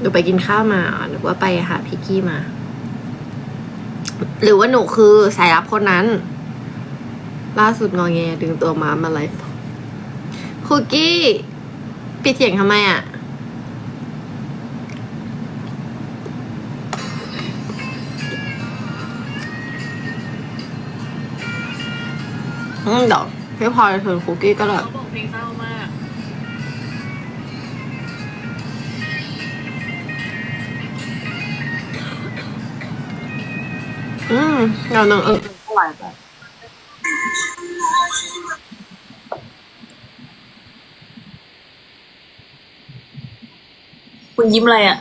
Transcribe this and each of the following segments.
หนูไปกินข้าวมาหรือว่าไปหาพิกกี้มา หรือว่าหนูคือสายลับคนนั้น ล่าสุดงอแงดึงตัวมามาไลฟ์คุกกี้ปิดเสียงทำไมอะอืมเดี๋ยวพี่พลอยชวนคุกกี้ก็ได้ อืมเดี๋ยวนึงเออเท่าไหร่ไปคุณยิ้มอะไรอะ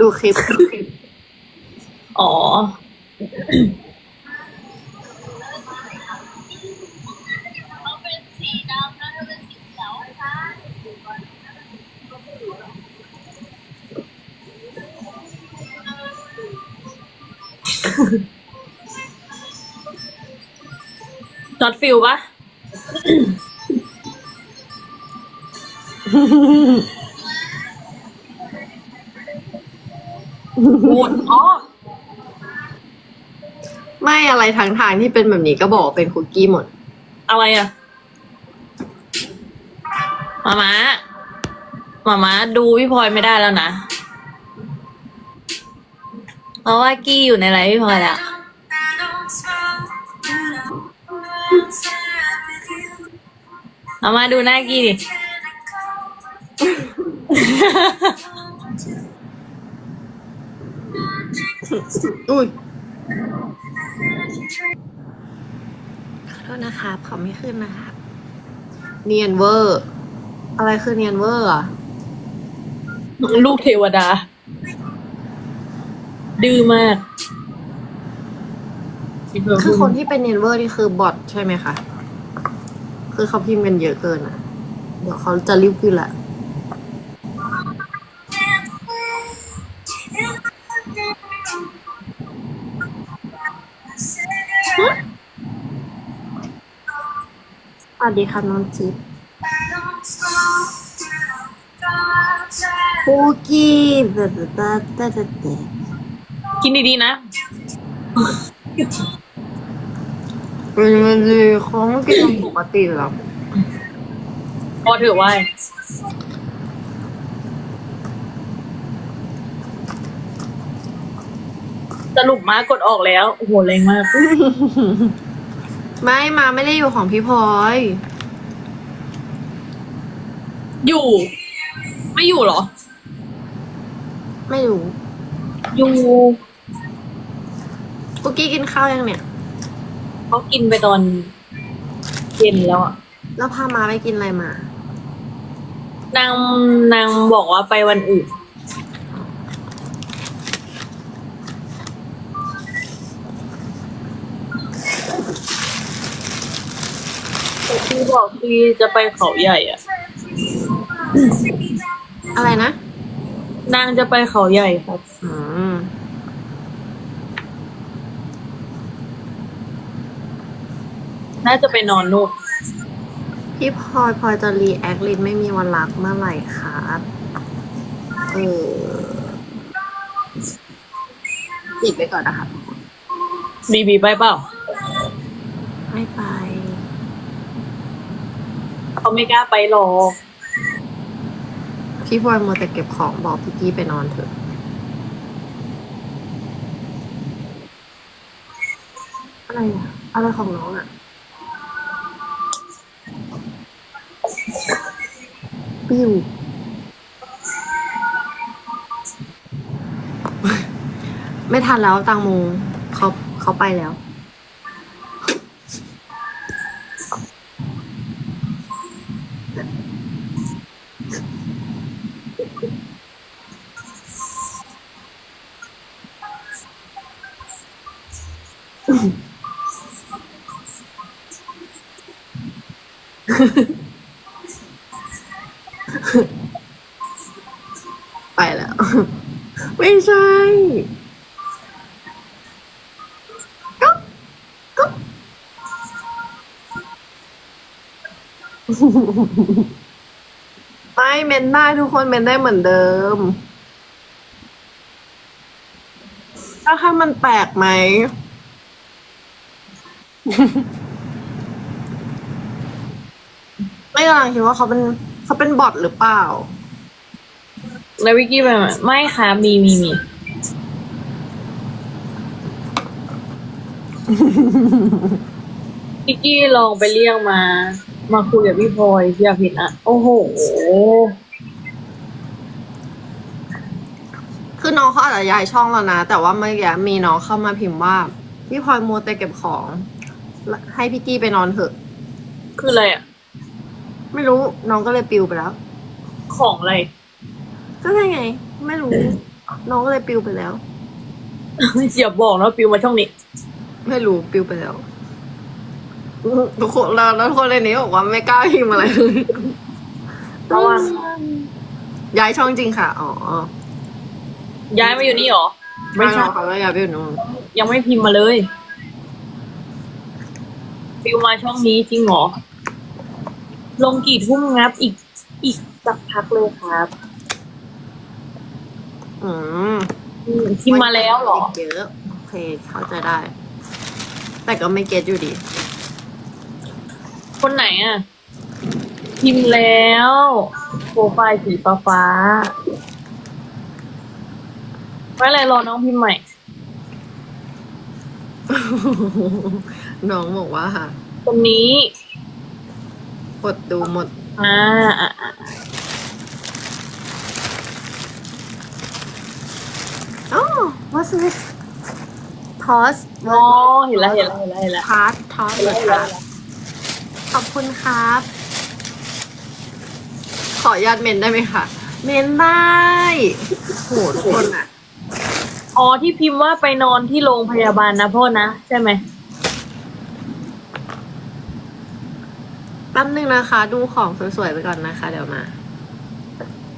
ดูคลิป อ๋อ จอดฟิลปะพูดอ๋อไม่อะไรทางทางที่เป็นแบบนี้ก็บอกว่าเป็นคุกกี้หมด อะไรอะมามามามาดูพี่พลอยไม่ได้แล้วนะ เพราะว่ากี้อยู่ในไลฟ์พี่พลอยแล้วเอามาดูหน้ากี้ดิ อุ้ยขอโทษนะครับเขาไม่ขึ้นนะครับเนียนเวอร์ อะไรคือเนียนเวอร์อะลูกเทวดา ดื้อมากคือคนที่เป็นเนียนเวอร์นี่คือบอทใช่ไหมคะ คือเขาพิมพ์กันเยอะเกินอะ เดี๋ยวเขาจะรีบขึ้นละสวัสดีค่ะน้องจิ๊บคุกกี้ตะตะตะตะตะตะ กินดีๆนะเป็นมันดีเขาไม่กินปกติหรอกพอถือไว้สรุปมากดออกแล้วโอ้โหแรงมาก ไม่มาไม่ได้อยู่ของพี่พลอย อยู่ ไม่อยู่เหรอ ไม่รู้อยู่ กุกกี้กินข้าวยังเนี่ย เขากินไปตอนเย็นแล้วอะแล้วพามาไปกินอะไรมา นางนางบอกว่าไปวันอื่นแต่ที่บอกคือจะไปเขาใหญ่อะอะไรนะ นางจะไปเขาใหญ่ครับ อืม น่าจะไปนอนนู่นพี่พลอยพลอยจะรีแอคลินไม่มีวันรักเมื่อไหร่ครับเออปิดไปก่อนนะคะบีบีไปเปล่า ไม่ไป เขาไม่กล้าไปหรอกพี่พลอยมัวแต่เก็บของบอกพี่กี้ไปนอนเถอะ อะไรอะอะไรของน้องอะ ปิ้วไม่ทันแล้วตังโมเขาเขาไปแล้ว ไปแล้ว ไม่ใช่ก็ก็ไม่เมนได้ทุกคนเมนได้เหมือนเดิม ถ้าแค่มันแปลกไหมไม่กำลังคิดว่าเขาเป็นเขาเป็นบอทหรือเปล่า แล้ววิกกี้ไปไหมไม่ค่ะมีมีมีวิกกี้ลองไปเรียกมา มาคุยกับพี่พลอยพี่อาพิษอะ โอ้โห คือน้องเขาอาจจะย้ายช่องแล้วนะ แต่ว่าเมื่อกี้มีน้องเข้ามาพิมพ์ว่า พี่พลอยมัวแต่เก็บของ ให้พี่กี้ไปนอนเถอะ คืออะไรอะ ไม่รู้น้องก็เลยปิวไปแล้ว ของอะไร ก็ใช่ไง ไม่รู้ น้องก็เลยปิวไปแล้ว อย่าบอกนะปิวมาช่องนี้ ไม่รู้ปิวไปแล้วทุกคนแล้วแล้วทุกคนในนี้บอกว่าไม่กล้าพิมพ์อะไรเลยเพราะว่าย้ายช่องจริงค่ะ อ๋อ ย้ายมาอยู่นี่เหรอ ไม่ใช่หรอกเขาก็ย้ายไปอยู่นู่นยังไม่พิมพ์มาเลยปิวมาช่องนี้จริงเหรอ ลงกี่ทุ่มงับอีกอีกสักพักเลยครับ อืมอืมพิมพ์มาแล้วเหรอ เยอะโอเคเข้าใจได้ แต่ก็ไม่เก็ตอยู่ดี คนไหนอะพิมพ์แล้วโปรไฟล์สีฟ้าฟ้าๆไม่เป็นไรรอน้องพิมพ์ใหม่ น้องบอกว่าค่ะคนนี้ กดดูหมด อ่าอ่าอ่า อ๋อ what's this toss อ๋อเห็นแล้วเห็นแล้วเห็นแล้วเห็นแล้วทาร์ตทอสเห็นแล้วเห็นแล้ว ขอบคุณครับ ขออนุญาตเมนได้ไหมคะ เมนได้โหทุกคนอะ อ๋อที่พิมพ์ว่าไปนอนที่โรงพยาบาลนะพ่อนะ ใช่ไหม แป๊บนึงนะคะ ดูของสวยๆไปก่อนนะคะ เดี๋ยวมา